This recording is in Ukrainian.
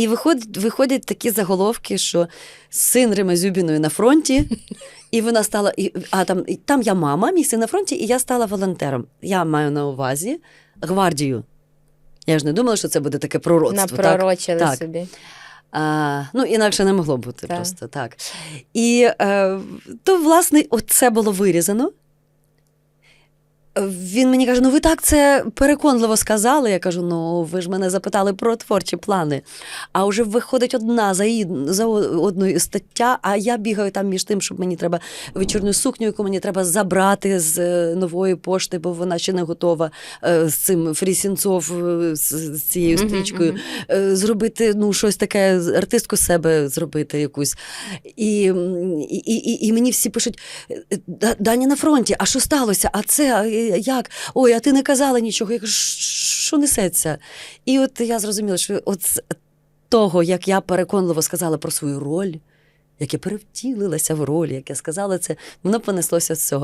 І виходять, виходять такі заголовки, що син Рима Зюбіної на фронті, і вона стала. І, а там, і там я мама, мій син на фронті, і я стала волонтером. Я маю на увазі гвардію. Я ж не думала, що це буде таке пророцтво. Напророчили Так. собі. А, ну, інакше не могло бути Так. просто так. І е, то, власне, це було вирізано. Він мені каже: ну ви так це переконливо сказали. Я кажу: ну ви ж мене запитали про творчі плани. А вже виходить одна за, за одною стаття, а я бігаю там між тим, щоб мені треба вечірню сукню, яку мені треба забрати з е, нової пошти, бо вона ще не готова е, з цим Фрісінцов е, з, цією стрічкою зробити ну, щось таке, артистку себе зробити якусь. І, і, і, і мені всі пишуть: «Е, «Да- Даня на фронті, а що сталося? А це як? Ой, а ти не казала нічого. Я кажу, що несеться? І от я зрозуміла, що от з того, як я переконливо сказала про свою роль. Як я перевтілилася в роль, як я сказала це, воно понеслося з цього.